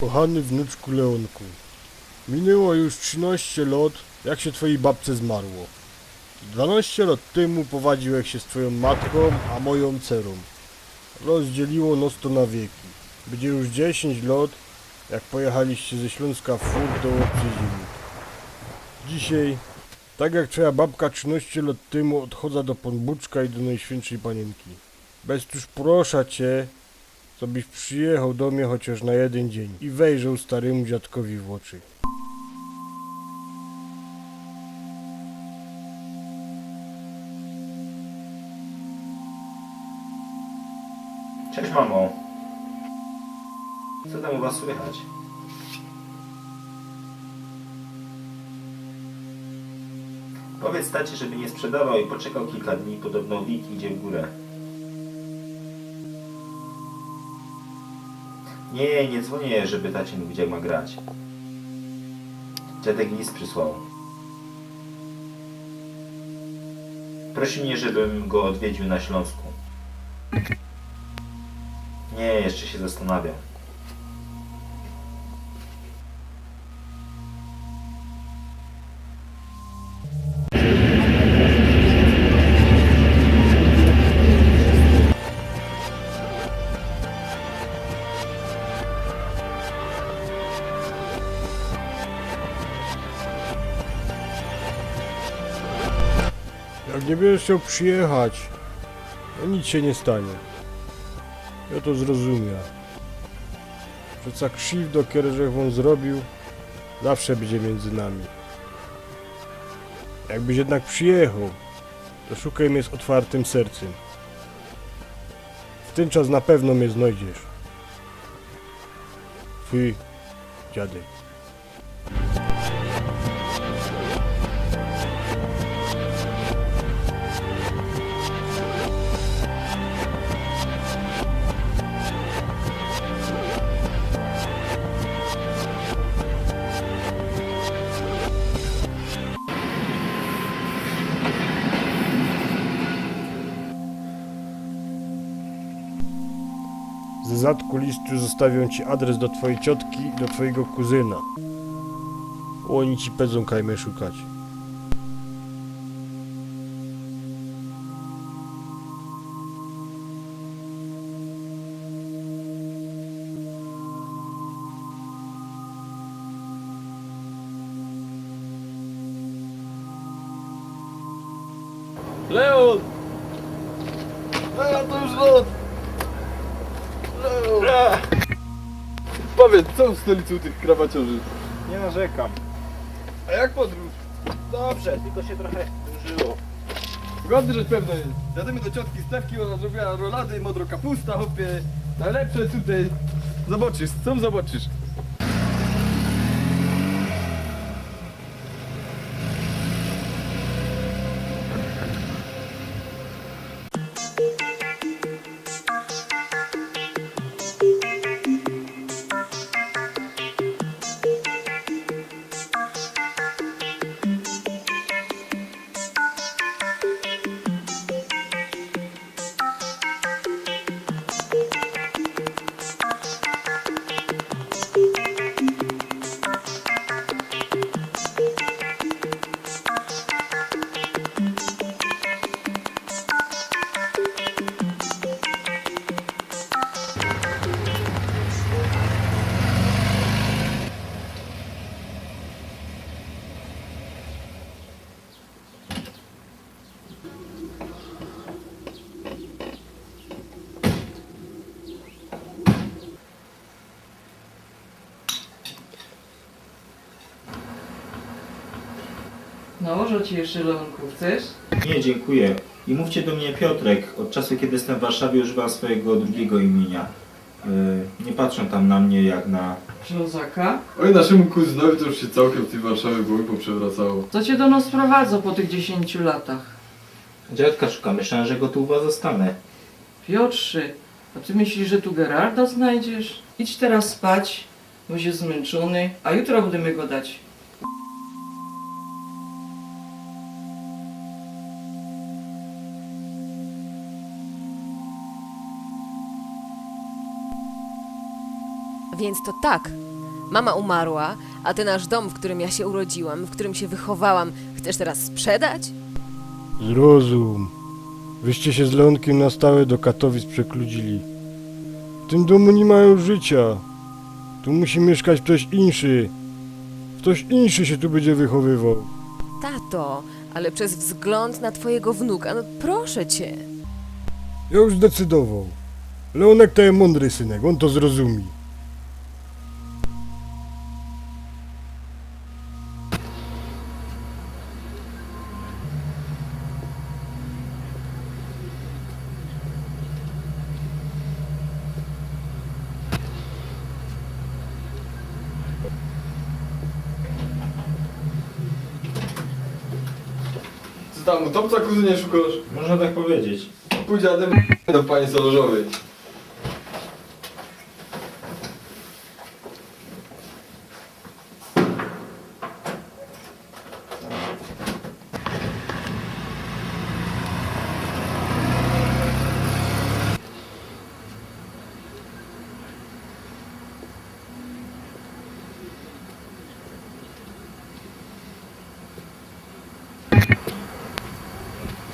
Kochany wnuczku Leonku, minęło już 13 lat, jak się twojej babce zmarło. 12 lat temu powadziłeś się z twoją matką, a moją cerą. Rozdzieliło nos to na wieki. Będzie już 10 lat, jak pojechaliście ze Śląska w furt do obcej. Dzisiaj, tak jak twoja babka 13 lat temu odchodza do Ponbuczka i do Najświętszej Panienki. Bez tuż prosza cię, co byś przyjechał do mnie chociaż na jeden dzień i wejrzał staremu dziadkowi w oczy. Cześć mamo. Co tam u was słychać? Powiedz tacie, żeby nie sprzedawał i poczekał kilka dni, podobno wilk idzie w górę. Nie, nie dzwonię, żeby tacie mówić jak ma grać. Dziadek list przysłał. Prosi mnie, żebym go odwiedził na Śląsku. Nie, jeszcze się zastanawiam. Nie będziesz chciał przyjechać, to nic się nie stanie. Ja to zrozumiem. Że co krzywdo, kiedy że on zrobił, zawsze będzie między nami. Jakbyś jednak przyjechał, to szukaj mnie z otwartym sercem. W ten czas na pewno mnie znajdziesz. Twój dziadek. Zadku listu zostawią ci adres do twojej ciotki do twojego kuzyna. Oni ci pedzą kajmę szukać. Powiedz, co w stolicy u tych krawaciarzy? Nie narzekam. A jak podróż? Dobrze, tylko się trochę dłużyło. Zgodny, że pewno jest. Jadymy do ciotki Stewki, ona zrobiła rolady, modro kapusta, hopie. Najlepsze tutaj. Zobaczysz, co zobaczysz. Nałożę ci jeszcze ląku, chcesz? Nie, dziękuję. I mówcie do mnie Piotrek. Od czasu, kiedy jestem w Warszawie, używam swojego drugiego imienia. Yy, nie patrzą tam na mnie jak na... Ślązaka? Oj, naszemu kuzynowi to już się całkiem w tej Warszawie głowy poprzewracało. Co cię do nas sprowadza po tych 10 latach? Dziadka szuka, myślałem, że go tu u was zostanę. Piotrze, a ty myślisz, że tu Gerarda znajdziesz? Idź teraz spać, bo jest zmęczony, a jutro będziemy go dać. Więc to tak. Mama umarła, a ty nasz dom, w którym ja się urodziłam, w którym się wychowałam, chcesz teraz sprzedać? Zrozum. Wyście się z Leonkiem na stałe do Katowic przekludzili. W tym domu nie mają życia. Tu musi mieszkać ktoś inszy. Ktoś inszy się tu będzie wychowywał. Tato, ale przez wzgląd na twojego wnuka, no proszę cię. Ja już zdecydował. Leonek to jest mądry synek, on to zrozumi. Tam, utopca kuzynie szukasz? Można tak powiedzieć. Pójdź Adem do pani Solożowej.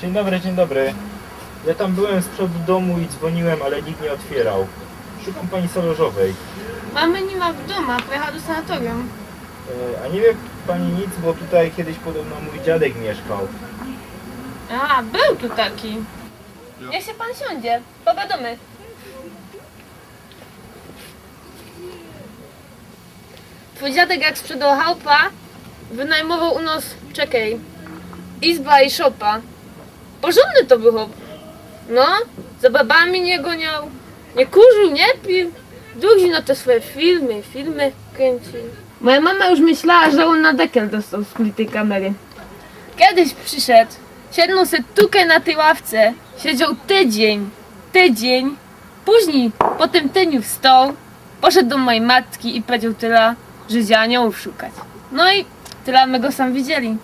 Dzień dobry, dzień dobry. Ja tam byłem z przodu domu i dzwoniłem, ale nikt nie otwierał. Szukam pani Solożowej. Mamy nie ma w domu, pojechała do sanatorium. E, a nie wie pani nic, bo tutaj kiedyś podobno mój dziadek mieszkał. A, był tu taki. Jak się pan siądzie, pogadamy. Twój dziadek jak sprzedał chałupa, wynajmował u nas, czekaj, izba i szopa. Porządny to był chłop. No, za babami nie goniał, nie kurzył, nie pił. Długi na te swoje filmy, filmy kręcił. Moja mama już myślała, że on na dekel dostał z kuli tej kamery. Kiedyś przyszedł, siednął se tukę na tej ławce, siedział tydzień, tydzień, później po tym tydzieniu wstał, poszedł do mojej matki i powiedział tyle, że idzie aniołów szukać. No i tyle my go sam widzieli.